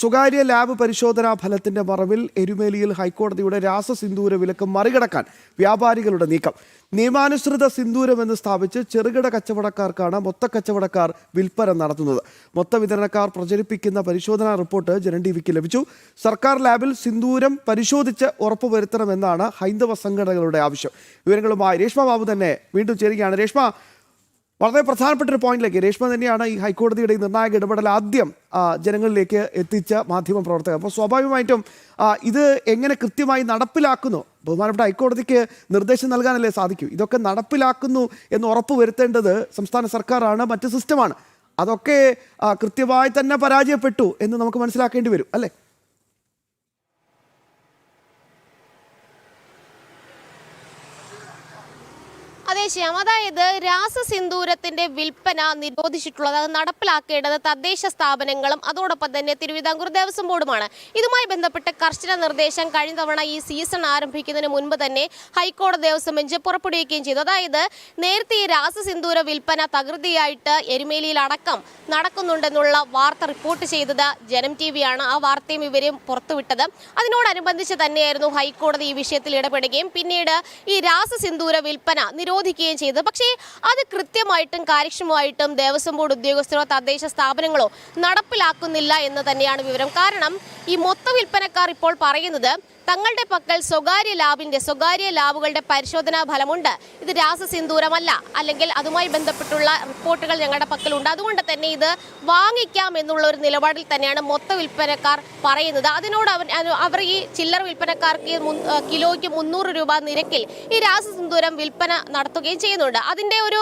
സ്വകാര്യ ലാബ് പരിശോധനാ ഫലത്തിന്റെ മറവിൽ എരുമേലിയിൽ ഹൈക്കോടതിയുടെ രാസസിന്ദൂര വിലക്ക് മറികടക്കാൻ വ്യാപാരികളുടെ നീക്കം. നിയമാനുസൃത സിന്ദൂരമെന്ന് സ്ഥാപിച്ച് ചെറുകിട കച്ചവടക്കാർക്കാണ് മൊത്ത കച്ചവടക്കാർ വിൽപ്പന നടത്തുന്നത്. മൊത്ത വിതരണക്കാർ പ്രചരിപ്പിക്കുന്ന പരിശോധനാ റിപ്പോർട്ട് ജനൻ ലഭിച്ചു. സർക്കാർ ലാബിൽ സിന്ദൂരം പരിശോധിച്ച് ഉറപ്പുവരുത്തണമെന്നാണ് ഹൈന്ദവ സംഘടനകളുടെ ആവശ്യം. വിവരങ്ങളുമായി രേഷ്മ ബാബു തന്നെ വീണ്ടും ചേരുകയാണ്. രേഷ്മ വളരെ പ്രധാനപ്പെട്ട ഒരു പോയിന്റിലേക്ക് രേഷ്മ തന്നെയാണ് ഈ ഹൈക്കോടതിയുടെ ഈ നിർണായക ഇടപെടൽ ആദ്യം ജനങ്ങളിലേക്ക് എത്തിച്ച മാധ്യമ പ്രവർത്തകർ. അപ്പോൾ സ്വാഭാവികമായിട്ടും ഇത് എങ്ങനെ കൃത്യമായി നടപ്പിലാക്കുന്നു? ബഹുമാനപ്പെട്ട ഹൈക്കോടതിക്ക് നിർദ്ദേശം നൽകാനല്ലേ സാധിക്കൂ? ഇതൊക്കെ നടപ്പിലാക്കുന്നു എന്ന് ഉറപ്പ് വരുത്തേണ്ടത് സംസ്ഥാന സർക്കാരാണ് മറ്റ് സിസ്റ്റമാണ് അതൊക്കെ കൃത്യമായി തന്നെ പരാജയപ്പെട്ടു എന്ന് നമുക്ക് മനസ്സിലാക്കേണ്ടി വരും അല്ലേ? അതെ ശ്യാം. അതായത് രാസസിന്ദൂരത്തിന്റെ വിൽപ്പന നിരോധിച്ചിട്ടുള്ളത് അത് നടപ്പിലാക്കേണ്ടത് തദ്ദേശ സ്ഥാപനങ്ങളും അതോടൊപ്പം തന്നെ തിരുവിതാംകൂർ ദേവസ്വം ബോർഡുമാണ്. ഇതുമായി ബന്ധപ്പെട്ട് കർശന നിർദ്ദേശം കഴിഞ്ഞ തവണ ഈ സീസൺ ആരംഭിക്കുന്നതിന് മുൻപ് തന്നെ ഹൈക്കോടതി ദേവസ്വം ബെഞ്ച് പുറപ്പെടുവിക്കുകയും ചെയ്തു. അതായത് നേരത്തെ ഈ രാസസിന്ദൂര വിൽപ്പന തകൃതിയായിട്ട് എരുമേലിയിൽ അടക്കം നടക്കുന്നുണ്ടെന്നുള്ള വാർത്ത റിപ്പോർട്ട് ചെയ്തത് ജനം ടി വിയാണ്. ആ വാർത്തയും ഇവരെയും പുറത്തുവിട്ടത്. അതിനോടനുബന്ധിച്ച് തന്നെയായിരുന്നു ഹൈക്കോടതി ഈ വിഷയത്തിൽ ഇടപെടുകയും. പിന്നീട് ഈ രാസസിന്ദൂര വിൽപ്പന നിരോധിക്കുകയും ചെയ്തത്. പക്ഷേ അത് കൃത്യമായിട്ടും കാര്യക്ഷമമായിട്ടും ദേവസ്വം ബോർഡ് ഉദ്യോഗസ്ഥരോ തദ്ദേശ സ്ഥാപനങ്ങളോ നടപ്പിലാക്കുന്നില്ല എന്ന് തന്നെയാണ് വിവരം. കാരണം ഈ മൊത്ത വിൽപ്പനക്കാർ ഇപ്പോൾ പറയുന്നത് തങ്ങളുടെ പക്കൽ സ്വകാര്യ ലാബിന്റെ സ്വകാര്യ ലാബുകളുടെ പരിശോധനാ ഫലമുണ്ട്. ഇത് രാസസിന്ദൂരമല്ല അല്ലെങ്കിൽ അതുമായി ബന്ധപ്പെട്ടുള്ള റിപ്പോർട്ടുകൾ ഞങ്ങളുടെ പക്കലുണ്ട്. അതുകൊണ്ട് തന്നെ ഇത് വാങ്ങിക്കാം എന്നുള്ള ഒരു നിലപാടിൽ തന്നെയാണ് മൊത്ത വിൽപ്പനക്കാർ പറയുന്നത്. അതിനോട് അവർ അവർ ഈ ചില്ലറ വിൽപ്പനക്കാർക്ക് കിലോയ്ക്ക് മുന്നൂറ് രൂപ നിരക്കിൽ ഈ രാസസിന്ദൂരം വിൽപ്പന നടത്തുകയും ചെയ്യുന്നുണ്ട്. അതിന്റെ ഒരു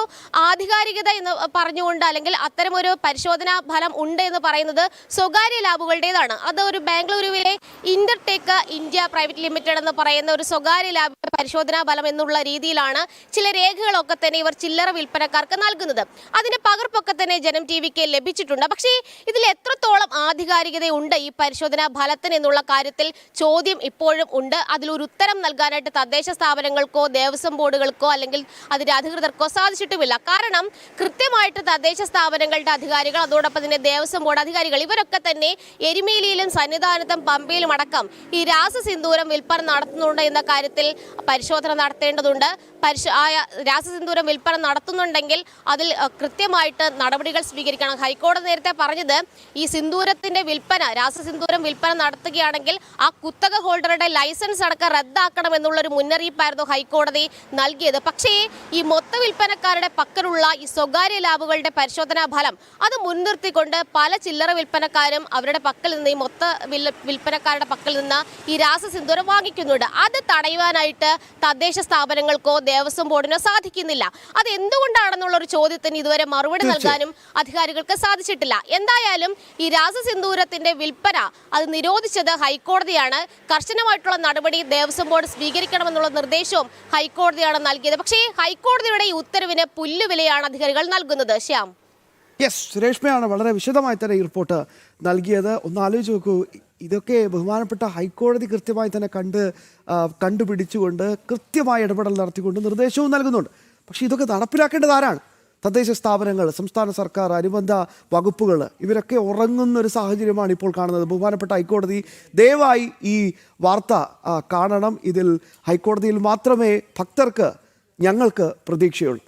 ആധികാരികത എന്ന് പറഞ്ഞുകൊണ്ട് അല്ലെങ്കിൽ അത്തരമൊരു പരിശോധനാ ഫലം ഉണ്ട് എന്ന് പറയുന്നത് സ്വകാര്യ ലാബുകളുടേതാണ്. അത് ഒരു ബാംഗ്ലൂരുവിലെ ഇന്റർടേക്ക് ഇന്ത്യ പ്രൈവറ്റ് ലിമിറ്റഡ് എന്ന് പറയുന്ന ഒരു സ്വകാര്യ ലാബ് പരിശോധനാ ഫലം എന്നുള്ള രീതിയിലാണ് ചില രേഖകളൊക്കെ തന്നെ ഇവർ ചില്ലറ വിൽപ്പനക്കാർക്ക് നൽകുന്നത്. അതിന്റെ പകർപ്പൊക്കെ തന്നെ ജനം ടി വിക്ക് ലഭിച്ചിട്ടുണ്ട്. പക്ഷേ ഇതിൽ എത്രത്തോളം ആധികാരികതയുണ്ട് ഈ പരിശോധനാ ഫലത്തിന് എന്നുള്ള കാര്യത്തിൽ ചോദ്യം ഇപ്പോഴും ഉണ്ട്. അതിലൊരു ഉത്തരം നൽകാനായിട്ട് തദ്ദേശ സ്ഥാപനങ്ങൾക്കോ ദേവസ്വം ബോർഡുകൾക്കോ അല്ലെങ്കിൽ അതിന്റെ അധികൃതർക്കോ സാധിച്ചിട്ടുമില്ല. കാരണം കൃത്യമായിട്ട് തദ്ദേശ സ്ഥാപനങ്ങളുടെ അധികാരികൾ അതോടൊപ്പം തന്നെ ദേവസ്വം ബോർഡ് അധികാരികൾ ഇവരൊക്കെ തന്നെ എരുമേലിയിലും സന്നിധാനത്തും പമ്പയിലും അടക്കം ഈ രാസസിന്ദൂരം വിൽപ്പന നടത്തുന്നുണ്ട് എന്ന കാര്യത്തിൽ പരിശോധന നടത്തേണ്ടതുണ്ട്. പരിശ ആ രാസസിന്ദൂരം വിൽപ്പന നടത്തുന്നുണ്ടെങ്കിൽ അതിൽ കൃത്യമായിട്ട് നടപടികൾ സ്വീകരിക്കണം. ഹൈക്കോടതി നേരത്തെ പറഞ്ഞത് ഈ സിന്ദൂരത്തിന്റെ വിൽപ്പന രാസസിന്ദൂരം വിൽപ്പന നടത്തുകയാണെങ്കിൽ ആ കുത്തക ഹോൾഡറുടെ ലൈസൻസ് അടക്കം റദ്ദാക്കണം എന്നുള്ളൊരു മുന്നറിയിപ്പായിരുന്നു ഹൈക്കോടതി നൽകിയത്. പക്ഷേ ഈ മൊത്ത വിൽപ്പനക്കാരുടെ പക്കലുള്ള ഈ സ്വകാര്യ ലാബുകളുടെ പരിശോധനാ ഫലം അത് മുൻനിർത്തിക്കൊണ്ട് പല ചില്ലറ വിൽപ്പനക്കാരും അവരുടെ പക്കൽ നിന്ന് ഈ മൊത്ത വിൽ- വിൽപ്പനക്കാരുടെ പക്കൽ നിന്ന് ഈ രാസസിന്ദൂരം വാങ്ങിക്കുന്നുണ്ട്. അത് തടയുവാനായിട്ട് തദ്ദേശ സ്ഥാപനങ്ങൾക്കോ ദേവസ്വം ബോർഡിനോ സാധിക്കുന്നില്ല. അത് എന്തുകൊണ്ടാണെന്നുള്ള ഒരു ചോദ്യത്തിന് ഇതുവരെ മറുപടി നൽകാനും അധികാരികൾക്ക് സാധിച്ചിട്ടില്ല. എന്തായാലും ഈ രാസസിന്ദൂരത്തിന്റെ വിൽപ്പന അത് നിരോധിച്ചത് ഹൈക്കോടതിയാണ്. കർശനമായിട്ടുള്ള നടപടി ദേവസ്വം ബോർഡ് സ്വീകരിക്കണമെന്നുള്ള നിർദ്ദേശവും ഹൈക്കോടതിയാണ് നൽകിയത്. പക്ഷേ ഹൈക്കോടതിയുടെ ഈ ഉത്തരവിന് പുല്ലുവിലയാണ് അധികാരികൾ നൽകുന്നത്. ശ്യാം. യെസ് രേഷ്മയാണ് വളരെ വിശദമായി തന്നെ ഈ റിപ്പോർട്ട് നൽകിയത്. ഒന്ന് ആലോചിച്ച് നോക്കൂ ഇതൊക്കെ ബഹുമാനപ്പെട്ട ഹൈക്കോടതി കൃത്യമായി തന്നെ കണ്ട് കണ്ടുപിടിച്ചുകൊണ്ട് കൃത്യമായ ഇടപെടൽ നടത്തിക്കൊണ്ട് നിർദ്ദേശവും നൽകുന്നുണ്ട്. പക്ഷേ ഇതൊക്കെ നടപ്പിലാക്കേണ്ടത് ആരാണ്? തദ്ദേശ സ്ഥാപനങ്ങൾ സംസ്ഥാന സർക്കാർ അനുബന്ധ വകുപ്പുകൾ ഇവരൊക്കെ ഉറങ്ങുന്ന ഒരു സാഹചര്യമാണ് ഇപ്പോൾ കാണുന്നത്. ബഹുമാനപ്പെട്ട ഹൈക്കോടതി ദയവായി ഈ വാർത്ത കാണണം. ഇതിൽ ഹൈക്കോടതിയിൽ മാത്രമേ ഭക്തർക്ക് ഞങ്ങൾക്ക് പ്രതീക്ഷയുള്ളൂ.